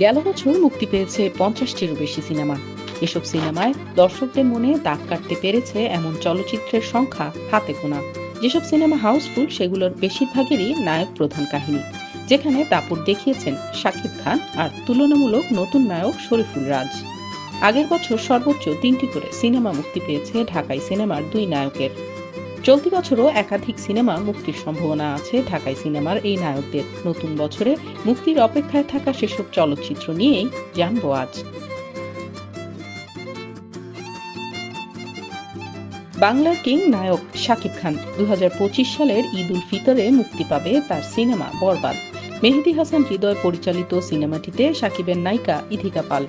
গেল বছর মুক্তি পেয়েছে পঞ্চাশটিরও বেশি সিনেমা। এসব সিনেমায় দর্শকদের মনে দাগ কাটতে পেরেছে এমন চলচ্চিত্রের সংখ্যা হাতে গোনা। যেসব সিনেমা হাউসফুল, সেগুলোর বেশিরভাগেরই নায়ক প্রধান কাহিনী, যেখানে দাপট দেখিয়েছেন শাকিব খান আর তুলনামূলক নতুন নায়ক শরীফুল রাজ। আগের বছর সর্বোচ্চ তিনটি করে সিনেমা মুক্তি পেয়েছে ঢাকাই সিনেমার দুই নায়কের। চলতি বছরও একাধিক সিনেমা মুক্তির সম্ভাবনা আছে ঢাকাই সিনেমার এই নায়কদের। নতুন বছরে মুক্তির অপেক্ষায় থাকা সেসব চলচ্চিত্র নিয়েই জানব আজ। বাংলার কিং নায়ক শাকিব খান দু হাজার পঁচিশ সালের ঈদ উল ফিতরে মুক্তি পাবে তার সিনেমা বরবাদ। মেহেদি হাসান হৃদয় পরিচালিত সিনেমাটিতে শাকিবের নায়িকা ইথিকা পাল।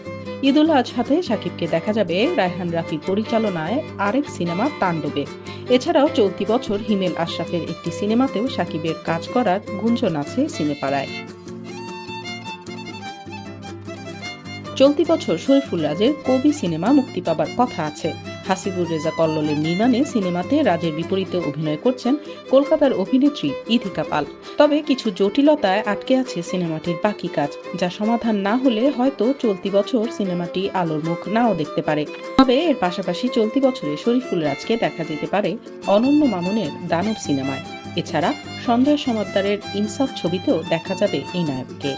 ঈদ উল আজহাতে সাকিবকে দেখা যাবে রায়হান রাফি পরিচালনায় আরেক সিনেমা তাণ্ডবে। এছাড়াও চলতি বছর হিমেল আশরাফের একটি সিনেমাতেও সাকিবের কাজ করার গুঞ্জন আছে সিনেপাড়ায়। চলতি বছর শরীফুল রাজের কবি সিনেমা মুক্তি পাবার কথা আছে। হাসিবুর রেজা কল্লোলের নির্মাণে সিনেমাতে রাজের বিপরীতে অভিনয় করছেন কলকাতার অভিনেত্রী ইথিকা পাল। তবে কিছু জটিলতায় আটকে আছে সিনেমাটির বাকি কাজ, যা সমাধান না হলে হয়তো চলতি বছর সিনেমাটি আলোর মুখ নাও দেখতে পারে। তবে এর পাশাপাশি চলতি বছরে শরীফুল রাজকে দেখা যেতে পারে অনন্য মামুনের দানব সিনেমায়। এছাড়া সঞ্জয় সমাদ্দারের ইনসাফ ছবিতেও দেখা যাবে এই নায়ককে।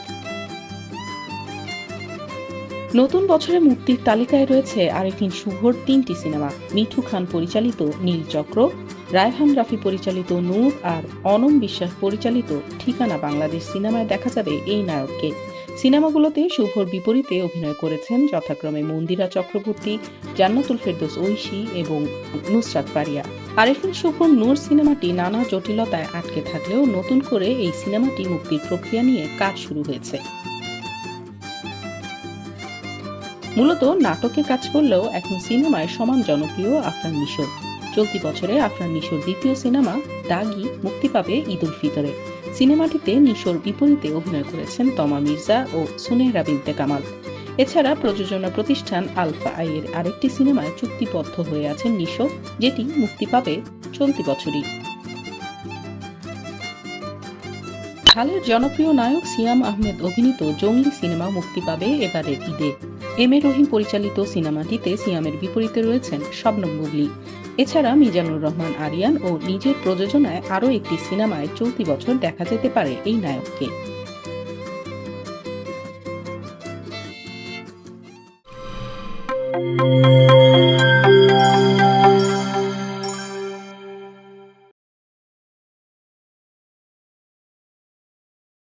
নতুন বছরে মুক্তির তালিকায় রয়েছে আরেকদিন শুভর তিনটি সিনেমা। মিঠু খান পরিচালিত নীলচক্র রায়হান রাফি পরিচালিত নূর আর অনম বিশ্বাস পরিচালিত ঠিকানা বাংলাদেশ সিনেমায় দেখা যাবে এই নায়ককে। সিনেমাগুলোতে শুভর বিপরীতে অভিনয় করেছেন যথাক্রমে মন্দিরা চক্রবর্তী, জান্নাতুল ফেরদোস ঐশী এবং নুসরাত পারিয়া। আরেফিন শুভর নূর সিনেমাটি নানা জটিলতায় আটকে থাকলেও নতুন করে এই সিনেমাটি মুক্তির প্রক্রিয়া নিয়ে কাজ শুরু হয়েছে। মূলত নাটকে কাজ করলেও এখন সিনেমায় সমান জনপ্রিয় আফরান নিশোর চলতি বছরে আফরান নিশোর দ্বিতীয় সিনেমা দাগি মুক্তি পাবে ঈদ উল ফিতরে। সিনেমাটিতে নিশোর বিপরীতে অভিনয় করেছেন তমা মির্জা ও সুনেহরা বিনতে কামাল। এছাড়া প্রযোজনা প্রতিষ্ঠান আলফা আইয়ের আরেকটি সিনেমায় চুক্তিবদ্ধ হয়ে আছেন নিশো যেটি মুক্তি পাবে চলতি বছরই। হালের জনপ্রিয় নায়ক সিয়াম আহমেদ অভিনীত জঙ্গলি সিনেমা মুক্তি পাবে এবারের ঈদে। এম এ রহিম পরিচালিত সিনেমাটিতে সিয়ামের বিপরীতে রয়েছেন শবনম বুবলি এছাড়া মিজানুর রহমান আরিয়ান ও নিজের প্রযোজনায় আরও একটি সিনেমায় চলতি বছর দেখা যেতে পারে এই নায়ককে.